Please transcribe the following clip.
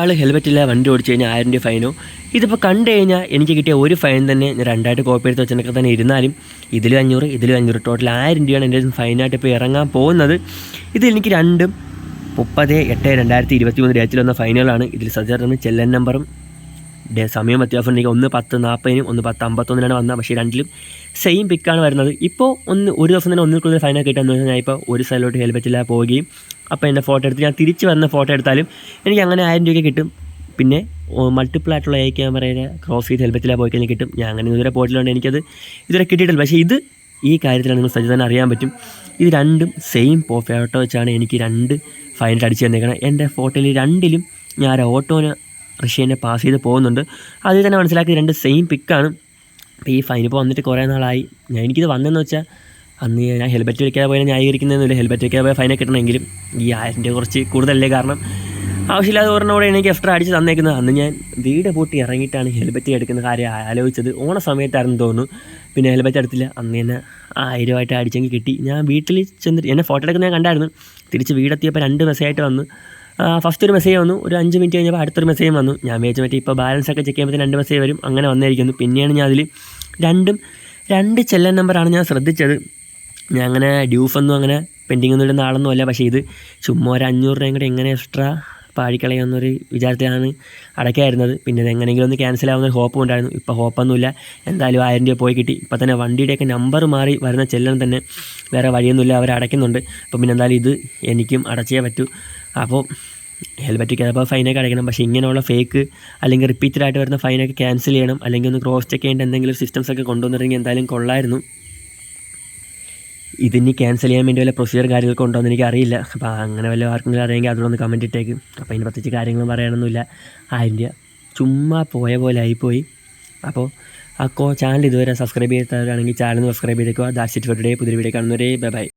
ആൾ ഹെൽമെറ്റില്ല വണ്ടി ഓടിച്ചു കഴിഞ്ഞാൽ ആയിരം രൂപ ഫൈനോ. ഇതിപ്പോൾ കണ്ടു കഴിഞ്ഞാൽ എനിക്ക് കിട്ടിയ ഒരു ഫൈൻ തന്നെ ഞാൻ രണ്ടായിട്ട് കോപ്പി എടുത്ത് വെച്ചതൊക്കെ തന്നെ ഇരുന്നാലും ഇതിലും അഞ്ഞൂറ് ഇതിലും അഞ്ഞൂറ്. ടോട്ടൽ ആയിരം രൂപയാണ് എന്റെ ഫൈനായിട്ട് ഇപ്പോൾ ഇറങ്ങാൻ പോകുന്നത്. ഇതിലെനിക്ക് രണ്ടും മുപ്പത് എട്ട് രണ്ടായിരത്തി ഇരുപത്തി മൂന്ന് ഡേറ്റിൽ വന്ന ഫൈനുകളാണ്. ഇതിൽ സജ്ജറിന് ചെല്ലൻ നമ്പറും സമയം വ്യത്യാസം ഉണ്ടെങ്കിൽ ഒന്ന് പത്ത് നാൽപ്പതിനും ഒന്ന് പത്ത് അമ്പത്തൊന്നിനാണ് വന്നത്. പക്ഷേ രണ്ടിലും സെയിം പിക്കാണ് വരുന്നത്. ഇപ്പോൾ ഒന്ന് ഒരു ദിവസം തന്നെ ഒന്നിൽ കൂടുതൽ ഫൈനൽ കിട്ടാന്ന് വെച്ചാൽ ഞാൻ ഇപ്പോൾ ഒരു സ്ഥലത്തോട്ട് ഹെൽമെറ്റില്ല പോവുകയും അപ്പോൾ എന്റെ ഫോട്ടോ എടുത്ത് ഞാൻ തിരിച്ച് വരുന്ന ഫോട്ടോ എടുത്താലും എനിക്ക് അങ്ങനെ ആയിരം രൂപയ്ക്ക് കിട്ടും. പിന്നെ മൾട്ടിപ്പിൾ ആയിട്ടുള്ള എ ക്യാമറയുടെ ക്രോസ് ചെയ്ത് ഹെൽമെറ്റില്ല പോയി കഴിഞ്ഞാൽ കിട്ടും. ഞാൻ അങ്ങനെ ഇതുവരെ പോയിട്ടില്ലുണ്ട് എനിക്കത് ഇതുവരെ കിട്ടിയിട്ടില്ല. പക്ഷേ ഇത് ഈ കാര്യത്തിലാണ് നിങ്ങൾ സജ്ജതന്നെ അറിയാൻ പറ്റും. ഇത് രണ്ടും സെയിം പോ ഫോട്ടോ വെച്ചാണ് എനിക്ക് രണ്ട് ഫൈനൽ അടിച്ച് തന്നേക്കണം. എന്റെ ഫോട്ടോയിൽ രണ്ടിലും ഞാൻ ഓട്ടോന് റഷ്യനെ പാസ് ചെയ്ത് പോകുന്നുണ്ട്. അതിൽ തന്നെ മനസ്സിലാക്കി രണ്ട് സെയിം പിക്കാണ് അപ്പോൾ ഈ ഫൈൻ ഇപ്പോൾ വന്നിട്ട് കുറേ നാളായി. ഞാൻ എനിക്കിത് വന്നതെന്ന് വെച്ചാൽ അന്ന് ഞാൻ ഹെൽമെറ്റ് വയ്ക്കാതെ പോയാൽ ന്യായീകരിക്കുന്നതെന്നില്ല ഹെൽമെറ്റ് വയ്ക്കാതെ പോയാൽ ഫൈനെ കിട്ടണമെങ്കിലും ഈ ആയിരം കുറച്ച് കൂടുതലല്ലേ കാരണം ആവശ്യമില്ലാതെ ഒരെണ്ണോടെ എനിക്ക് എക്സ്ട്രാ അടിച്ച് തന്നേക്കുന്നത്. അന്ന് ഞാൻ വീട് പൂട്ടി ഇറങ്ങിയിട്ടാണ് ഹെൽമെറ്റ് എടുക്കുന്ന കാര്യം ആലോചിച്ചത്. ഓണ സമയത്തായിരുന്നു തോന്നുന്നു. പിന്നെ ഹെൽമെറ്റ് എടുത്തില്ല അന്ന് തന്നെ ആയിരമായിട്ട് അടിച്ചെങ്കിൽ കിട്ടി. ഞാൻ വീട്ടിൽ ചെന്നിട്ട് എന്നെ ഫോട്ടോ എടുക്കുന്ന ഞാൻ കണ്ടായിരുന്നു. തിരിച്ച് വീടെത്തിയപ്പോൾ രണ്ട് മെസ്സേജായിട്ട് വന്നു. ഫസ്റ്റ് ഒരു മെസ്സേജ് വന്നു. ഒരു അഞ്ച് മിനിറ്റ് കഴിഞ്ഞപ്പോൾ അടുത്തൊരു മെസ്സേജ് വന്നു. ഞാൻ മേച്ച് മറ്റേ ഇപ്പോൾ ബാലൻസ് ഒക്കെ ചെക്ക് ചെയ്യുമ്പോൾ രണ്ട് മെസ്സേജ് വരും. അങ്ങനെ വന്നിരിക്കുന്നു. പിന്നെയാണ് ഞാൻ അതിൽ രണ്ടും രണ്ട് ചെല്ലൻ നമ്പറാണ് ഞാൻ ശ്രദ്ധിച്ചത്. ഞാൻ അങ്ങനെ ഡ്യൂഫൊന്നും അങ്ങനെ പെൻഡിങ് ഒന്നും ഇടുന്ന ആളൊന്നും അല്ല പക്ഷേ ഇത് ചുമ്മാ ഒരു അഞ്ഞൂറ് രൂപയും കൂടെ എങ്ങനെ എക്സ്ട്രാ പാടിക്കളയാമെന്നൊരു വിചാരത്തിലാണ് അടയ്ക്കായിരുന്നത് പിന്നെ എങ്ങനെയെങ്കിലും ഒന്ന് ക്യാൻസൽ ആവുന്ന ഹോപ്പ് ഉണ്ടായിരുന്നു. ഇപ്പോൾ ഹോപ്പൊന്നുമില്ല എന്തായാലും ആയിരം രൂപ പോയി കിട്ടി. ഇപ്പോൾ തന്നെ വണ്ടിയുടെയൊക്കെ നമ്പർ മാറി വരുന്ന ചെല്ലൻ തന്നെ വേറെ വഴിയൊന്നുമില്ല. അവർ അടയ്ക്കുന്നുണ്ട്. അപ്പോൾ പിന്നെ എന്തായാലും ഇത് എനിക്കും അടച്ചേ പറ്റൂ. അപ്പോൾ ഹെൽമെറ്റ് ചിലപ്പോൾ ഫൈനൊക്കെ അടയ്ക്കണം. പക്ഷേ ഇങ്ങനെയുള്ള ഫേക്ക് അല്ലെങ്കിൽ റിപ്പീറ്റഡ് ആയിട്ട് വരുന്ന ഫൈനൊക്കെ ക്യാൻസൽ ചെയ്യണം. അല്ലെങ്കിൽ ഒന്ന് ക്രോസ് ചെക്ക് ചെയ്യേണ്ട എന്തെങ്കിലും സിസ്റ്റംസ് ഒക്കെ കൊണ്ടുവന്നിരുന്നെങ്കിൽ എന്തായാലും കൊള്ളായിരുന്നു. ഇതിനി ക്യാൻസൽ ചെയ്യാൻ വേണ്ടി വല്ല പ്രൊസീജിയർ കാര്യങ്ങളൊക്കെ ഉണ്ടോ എന്ന് എനിക്ക് അറിയില്ല അപ്പോൾ അങ്ങനെ വല്ല ആർക്കെങ്കിലും അറിയാമെങ്കിൽ അതിലൊന്ന് കമന്റ് ഇട്ടേക്ക്. അപ്പോൾ അതിന് പ്രത്യേകിച്ച് കാര്യങ്ങളും പറയാനൊന്നുമില്ല. രൂപ ചുമ്മാ പോയ പോലെ ആയിപ്പോയി. അപ്പോൾ ആ കോ ചാനൽ ഇതുവരെ സബ്സ്ക്രൈബ് ചെയ്യാത്തവരാണെങ്കിൽ ചാനൽ സബ്സ്ക്രൈബ് ചെയ്തേക്കുക. ദാറ്റ്സ് ഇറ്റ് ഫോർ ടുഡേ പുതിയ വീഡിയോ കാണുന്നവരെ ബൈ ബൈ